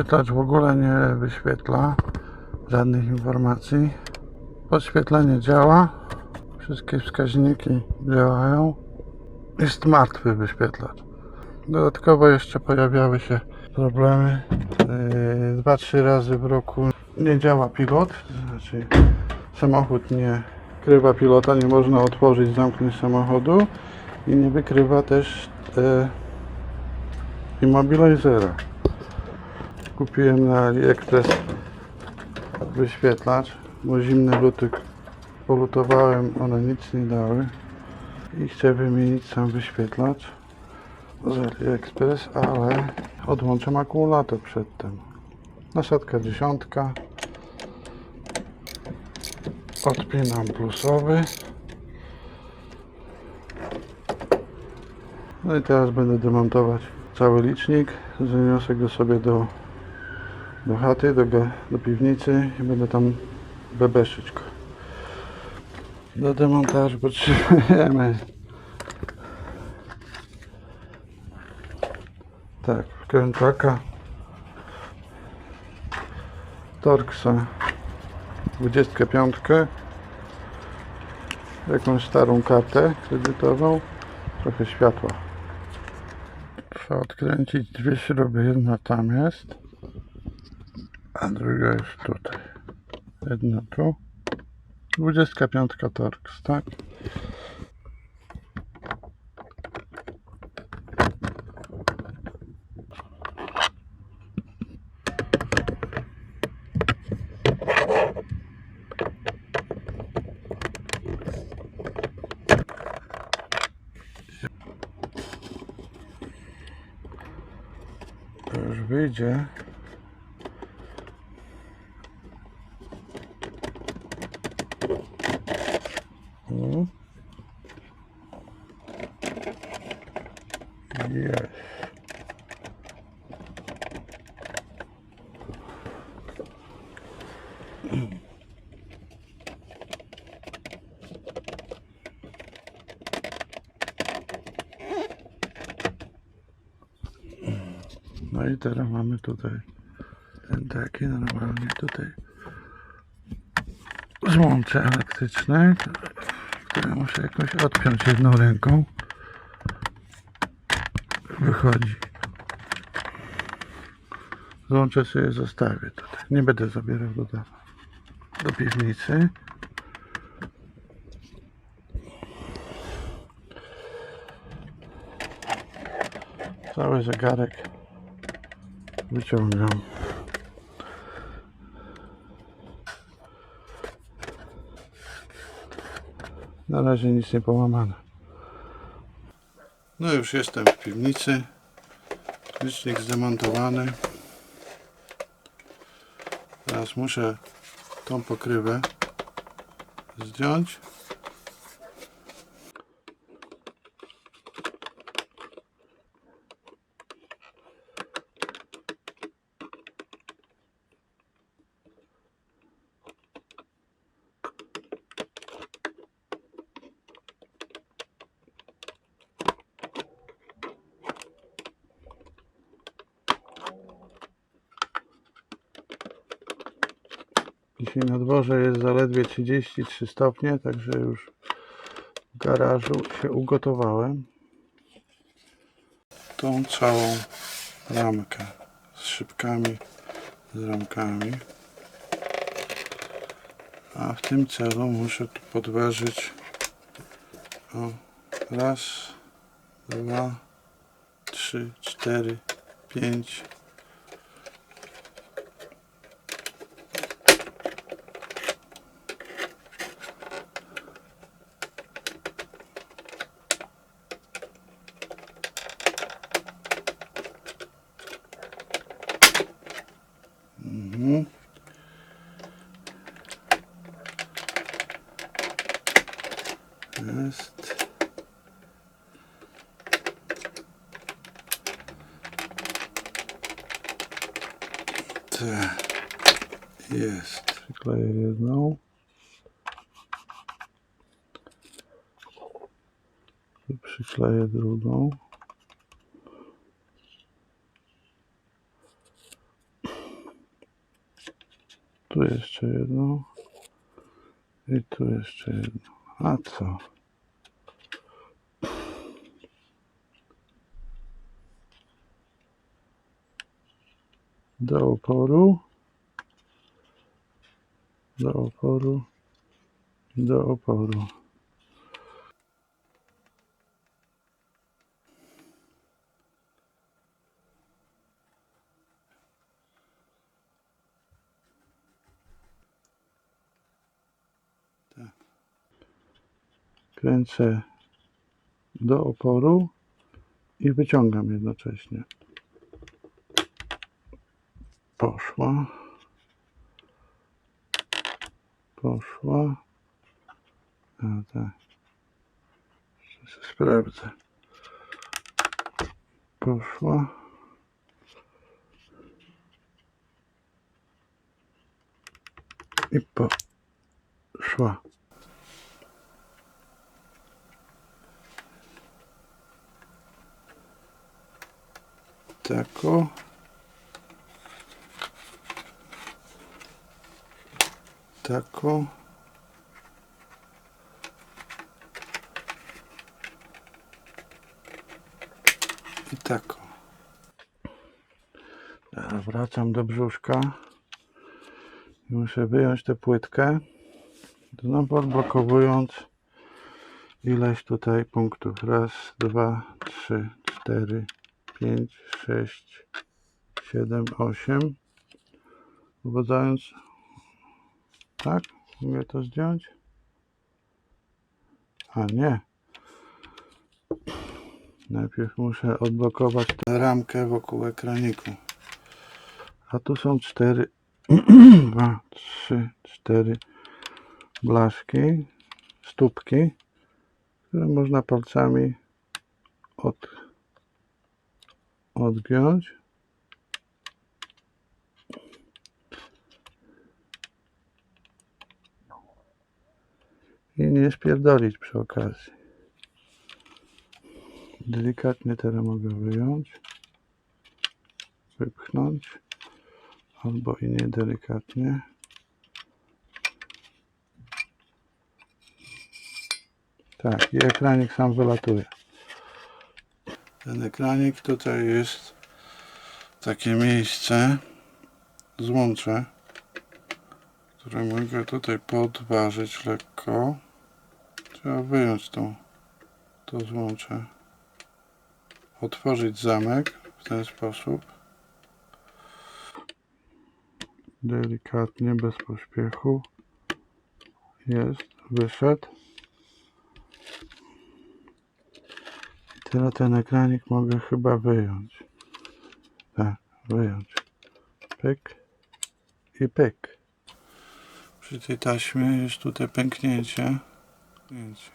Wyświetlacz w ogóle nie wyświetla żadnych informacji. Podświetlenie działa. Wszystkie wskaźniki działają. Jest martwy wyświetlacz. Dodatkowo jeszcze pojawiały się problemy. Yy, Dwa, trzy razy w roku nie działa pilot. Znaczy samochód nie wykrywa pilota, nie można otworzyć, zamknąć samochodu i nie wykrywa też e, immobilizera. Kupiłem na AliExpress wyświetlacz, bo zimne luty polutowałem, one nic nie dały i chcę wymienić sam wyświetlacz z AliExpress, ale odłączam akumulator przedtem. Nasadka dziesiątka. Odpinam plusowy. No i teraz będę demontować cały licznik. Zaniosę go sobie do, do chaty, do, do piwnicy i będę tam bebeszyć go. Do demontażu potrzebujemy. Tak, wkrętaka Torxa 25 jakąś starą kartę kredytową. Trochę światła. Trzeba odkręcić dwie śruby. Jedna tam jest a druga już tutaj. Jedna tu. 25 Torx tak. Już Mm. Jest. No i teraz mamy tutaj ten taki normalnie tutaj złącze elektryczne, które muszę jakoś odpiąć jedną ręką. Wychodzi. Złącze sobie zostawię tutaj. Nie będę zabierał do, do, do piwnicy. Cały zegarek wyciągam. Na razie nic nie połamane. No już jestem w piwnicy. Licznik zdemontowany. Teraz muszę tą pokrywę zdjąć. Dzisiaj na dworze jest zaledwie 33 stopnie, także już w garażu się ugotowałem. Tą całą ramkę z szybkami, z ramkami. A w tym celu muszę tu podważyć o raz, dwa, trzy, cztery, pięć, Mhm. Jest. Tak. Jest. Przykleję jedną. Tu Przykleję drugą. Tu jeszcze jedno. I tu jeszcze jedno. A co? Do oporu. Do oporu. Do oporu. Kręcę do oporu i wyciągam jednocześnie. Poszła. Poszła. A tak. Jeszcze się sprawdzę. Poszła. I poszła. Tako. Tako. I tako. Teraz wracam do brzuszka. Muszę wyjąć tę płytkę. Znowu odblokowując ileś tutaj punktów. Raz, dwa, trzy, cztery, pięć, sześć, siedem, osiem. Uwodzając. Tak? Mogę to zdjąć? A nie. Najpierw muszę odblokować tę ramkę wokół ekraniku. A tu są cztery, dwa, trzy, cztery blaszki, stópki, które można palcami od, odgiąć. Nie spierdolić przy okazji. Delikatnie teraz mogę wyjąć, wypchnąć, albo i nie delikatnie. Tak, i ekranik sam wylatuje. Ten ekranik tutaj jest takie miejsce, złącze, które mogę tutaj podważyć lekko. Trzeba wyjąć tą, to złącze. Otworzyć zamek w ten sposób. Delikatnie, bez pośpiechu. Jest, wyszedł. Teraz ten ekranik mogę chyba wyjąć. Tak, wyjąć. Pyk i pyk. Przy tej taśmie jest tutaj pęknięcie. Pęknięcie.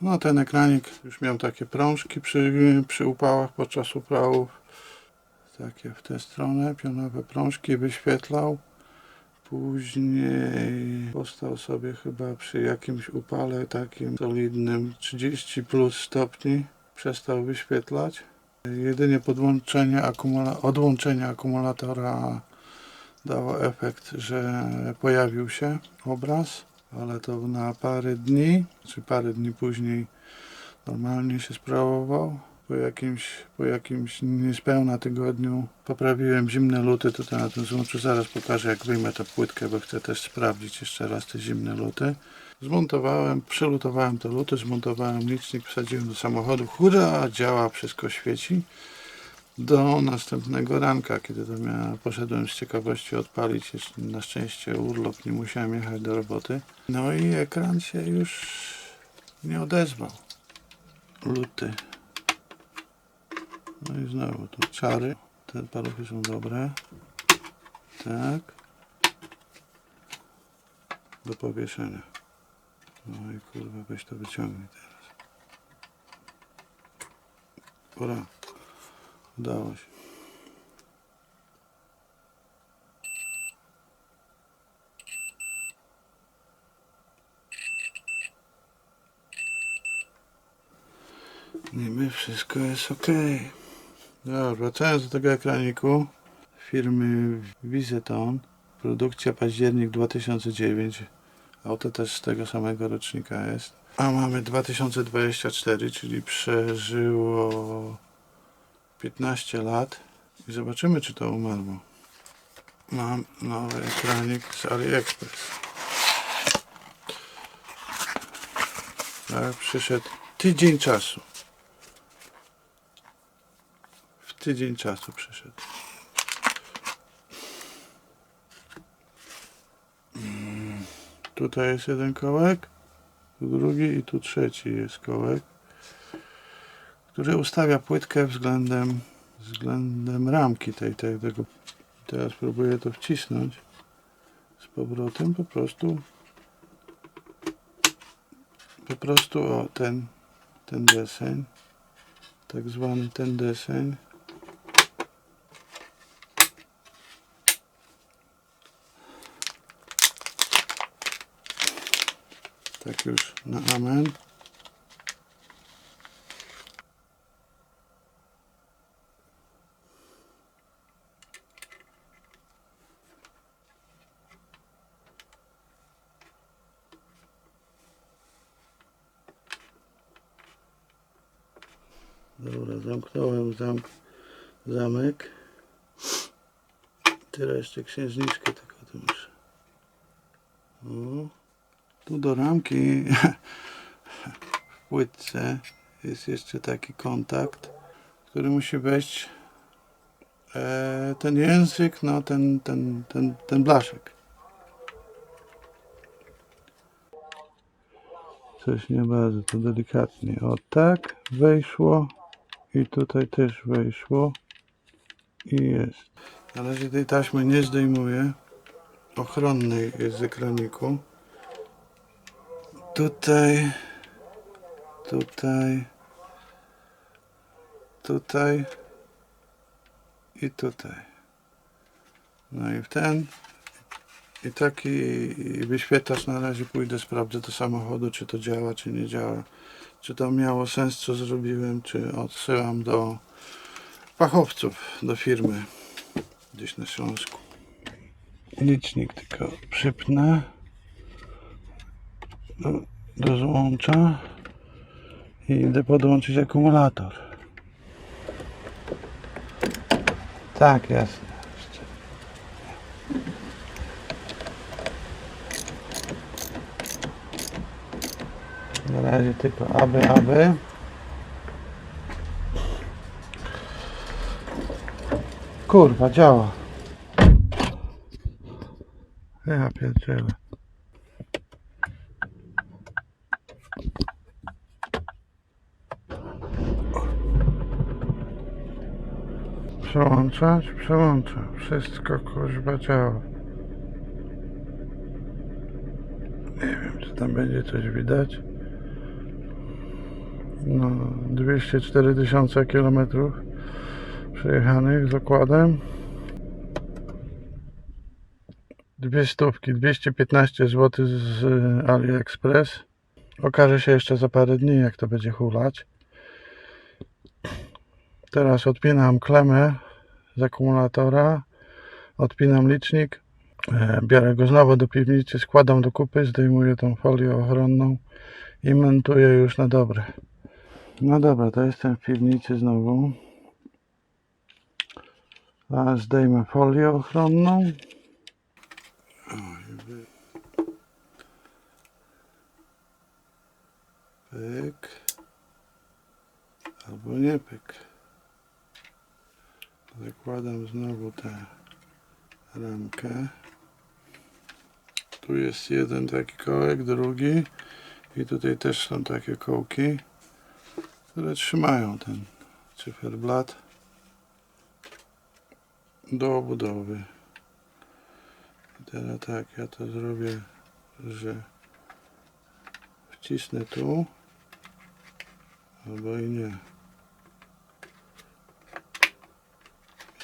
No ten ekranik już miał takie prążki przy, przy upałach podczas upałów. Takie w tę stronę, pionowe prążki wyświetlał. Później postał sobie chyba przy jakimś upale takim solidnym 30 plus stopni. Przestał wyświetlać. Jedynie podłączenie akumula- odłączenie akumulatora dało efekt, że pojawił się obraz, ale to na parę dni, czy parę dni później normalnie się sprawował. Po jakimś, po jakimś niespełna tygodniu poprawiłem zimne luty, tutaj na tym złączu zaraz pokażę jak wyjmę tę płytkę, bo chcę też sprawdzić jeszcze raz te zimne luty. Zmontowałem, przelutowałem te luty, zmontowałem licznik, wsadziłem do samochodu. Hurra, działa, wszystko świeci. Do następnego ranka, kiedy to miałem, poszedłem z ciekawości odpalić. Na szczęście urlop, nie musiałem jechać do roboty. No i ekran się już nie odezwał. Luty. No i znowu tu czary. Te paluchy są dobre. Tak. Do powieszenia. No i kurwa, weź to wyciągnij teraz. Pora. Udało się. Niby wszystko jest ok. Dobra, wracając do tego ekraniku firmy Vizeton, produkcja październik 2009. Auto też z tego samego rocznika jest. A mamy 2024, czyli przeżyło 15 lat. I zobaczymy, czy to umarło. Mam nowy ekranik z AliExpress. Tak, przyszedł tydzień czasu. W tydzień czasu przyszedł. Mm, Tutaj jest jeden kołek, tu drugi i tu trzeci jest kołek, który ustawia płytkę względem, względem ramki tej, tej, tego. Teraz próbuję to wcisnąć z powrotem, po prostu po prostu o ten, ten deseń, tak zwany ten deseń. Tak już na amen. Dobra, zamknąłem zamk, zamek. Tyle jeszcze księżniczkę tylko tu muszę. O, tu do ramki w płytce jest jeszcze taki kontakt, który musi wejść e, ten język, no ten, ten, ten, ten blaszek. Coś nie bardzo, to delikatnie. O tak, wejszło. I tutaj też wejszło. I jest. Na razie tej taśmy nie zdejmuję. Ochronnej z ekraniku. Tutaj. Tutaj. Tutaj. I tutaj. No i w ten. I taki wyświetlacz na razie pójdę, sprawdzę do samochodu, czy to działa, czy nie działa. Czy to miało sens, co zrobiłem, czy odsyłam do fachowców, do firmy gdzieś na Śląsku. Licznik tylko przypnę do, do złącza i idę podłączyć akumulator. Tak, jasne. Na razie tylko aby, aby. Kurwa, działa. Ja pierdzielę. Przełączać? Przełączam. Wszystko kurwa działa. Nie wiem, czy tam będzie coś widać. No, 204 tysiące kilometrów przejechanych z okładem. Dwie stówki, 215 zł z AliExpress. Okaże się jeszcze za parę dni, jak to będzie hulać. Teraz odpinam klemę z akumulatora, odpinam licznik, e, biorę go znowu do piwnicy, składam do kupy, zdejmuję tą folię ochronną i montuję już na dobre. No dobra, to jestem w piwnicy znowu. A zdejmę folię ochronną. Pyk. Albo nie pyk. Zakładam znowu tę ramkę. Tu jest jeden taki kołek, drugi. I tutaj też są takie kołki, które trzymają ten cyferblat do obudowy. I teraz tak, ja to zrobię, że wcisnę tu, albo i nie.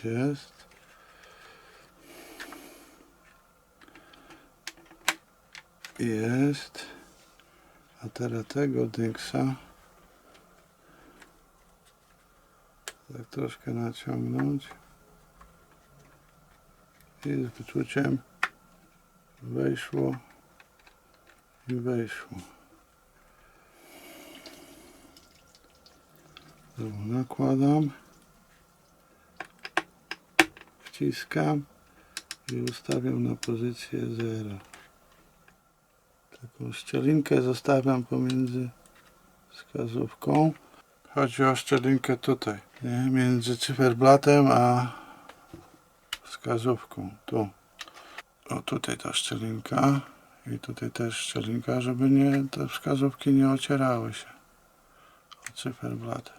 Jest. Jest. A teraz tego dynksa Tak troszkę naciągnąć. I z wyczuciem wejszło i wejszło. Znowu nakładam. Wciskam i ustawiam na pozycję 0. Taką szczelinkę zostawiam pomiędzy wskazówką. Chodzi o szczelinkę tutaj, nie? między cyferblatem a wskazówką. Tu. O tutaj ta szczelinka i tutaj też szczelinka, żeby nie, te wskazówki nie ocierały się o cyferblat.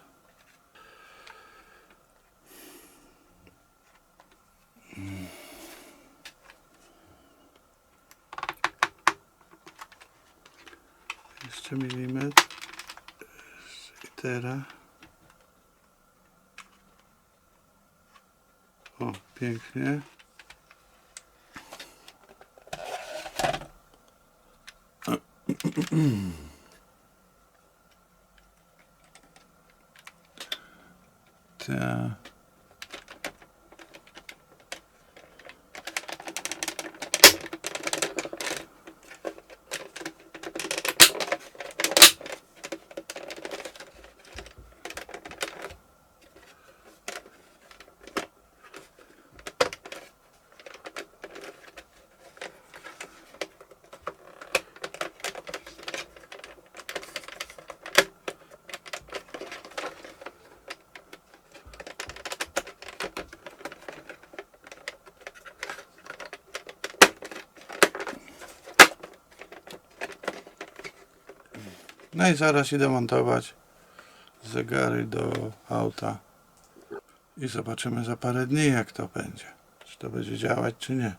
Jeszcze milimetr. I teraz. O, pięknie. No i zaraz idę montować zegary do auta i zobaczymy za parę dni jak to będzie. Czy to będzie działać, czy nie.